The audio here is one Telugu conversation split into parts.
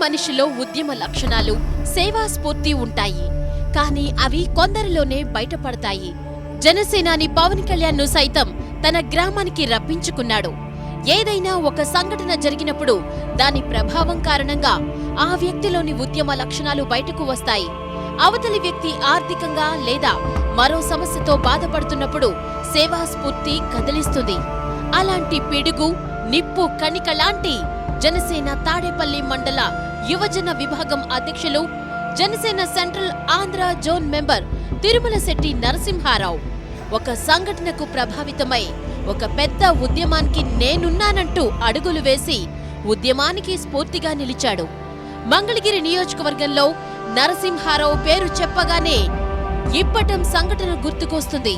మనిషిలో ఉద్యమ లక్షణాలు సేవా స్ఫూర్తి ఉంటాయి. కానీ అవి కొందరిలోనే బయటపడతాయి. జనసేనాని పవన్ కళ్యాణ్ను సైతం తన గ్రామానికి రప్పించుకున్నాడు. ఏదైనా ఒక సంఘటన జరిగినప్పుడు దాని ప్రభావం కారణంగా ఆ వ్యక్తిలోని ఉద్యమ లక్షణాలు బయటకు వస్తాయి. అవతలి వ్యక్తి ఆర్థికంగా లేదా మరో సమస్యతో బాధపడుతున్నప్పుడు సేవా స్ఫూర్తి కదిలిస్తుంది. అలాంటి పిడుగు నిప్పు కణిక లాంటి జనసేన తాడేపల్లి మండల యువజన విభాగం అధ్యక్షులు Janasena central Andhra zone member Tirumala Shetty Narasimharao. ఒక సంఘటనకు ప్రభావితమై ఒక పెద్ద ఉద్యమానికి నేనున్నానంటూ అడుగులు వేసి ఉద్యమానికి స్ఫూర్తిగా నిలిచాడు. మంగళగిరి నియోజకవర్గంలో నరసింహారావు పేరు చెప్పగానే ఇప్పటం సంఘటన గుర్తుకొస్తుంది.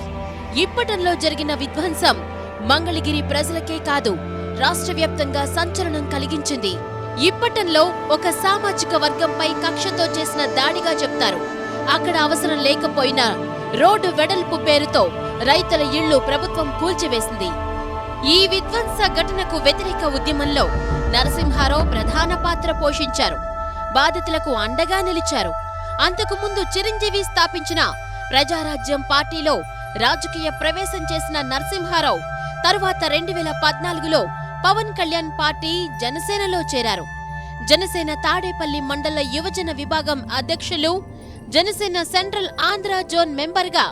ఇప్పటంలో జరిగిన విధ్వంసం మంగళగిరి ప్రజలకే కాదు రాష్ట్ర వ్యాప్తంగా సంచలనం కలిగించింది. ఇప్పటంలో ఒక సామాజిక వర్గంపై కక్షతో చేసిన దాడిగా చెప్తారు. అక్కడ అవసరం లేకపోయినా రోడ్డు వెడల్పు పేరుతో రైతుల ఇళ్ళు ప్రభుత్వం కూల్చివేసింది. ఈ విధ్వంస ఘటనకు వ్యతిరేక ఉద్యమంలో నరసింహారావు ప్రధాన పాత్ర పోషించారు. బాధితులకు అండగా నిలిచారు. అంతకుముందు చిరంజీవి స్థాపించిన ప్రజారాజ్యం పార్టీలో రాజకీయ ప్రవేశం చేసిన నరసింహారావు తరువాత రెండు వేల పద్నాలుగులో పవన్ కళ్యాణ్ పార్టీ జనసేనలో చేరారు. జనసేన తాడేపల్లి మండల యువజన విభాగం అధ్యక్షులు జనసేన సెంట్రల్ ఆంధ్ర జోన్ మెంబర్గా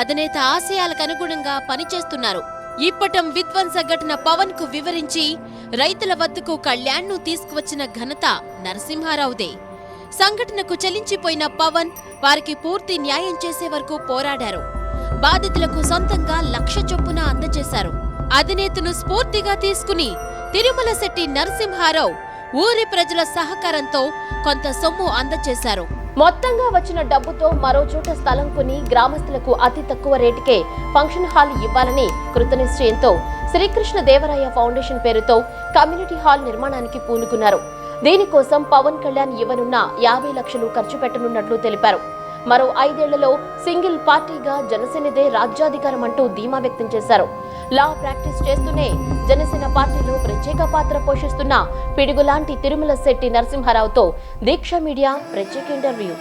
అధినేత ఆశయాలకు అనుగుణంగా పనిచేస్తున్నారు. ఇప్పటం విధ్వంస ఘటన పవన్కు వివరించి రైతుల వద్దకు కళ్యాణ్ను తీసుకువచ్చిన ఘనత నరసింహారావుదే. సంఘటనకు చలించిపోయిన పవన్ వారికి పూర్తి న్యాయం చేసే వరకు పోరాడారు. బాధితులకు సొంతంగా లక్ష చొప్పున అందజేశారు. అధినేతను స్ఫూర్తిగా తీసుకుని తిరుమల శెట్టి నరసింహారావు ఊరి ప్రజల సహకారంతో కొంత సొమ్ము అందజేశారు. మొత్తంగా వచ్చిన డబ్బుతో మరో చోట స్థలం కొని గ్రామస్తులకు అతి తక్కువ రేటుకే ఫంక్షన్ హాల్ ఇవ్వాలని కృతనిశ్చయంతో శ్రీకృష్ణ దేవరాయ ఫౌండేషన్ పేరుతో కమ్యూనిటీ హాల్ నిర్మాణానికి పూనుకున్నారు. దీనికోసం పవన్ కళ్యాణ్ ఇవ్వనున్న యాభై లక్షలు ఖర్చు పెట్టనున్నట్లు తెలిపారు. మరో ఐదేళ్ళలో సింగిల్ పార్టీగా జనసేనదే రాజ్యాధికారం అంటూ ధీమా వ్యక్తం చేశారు. లా ప్రాక్టీస్ చేస్తూనే జనసేన పార్టీలో ప్రత్యేక పాత్ర పోషిస్తున్న పిడుగులాంటి తిరుమల శెట్టి నరసింహారావుతో దీక్ష మీడియా ప్రత్యేక ఇంటర్వ్యూ.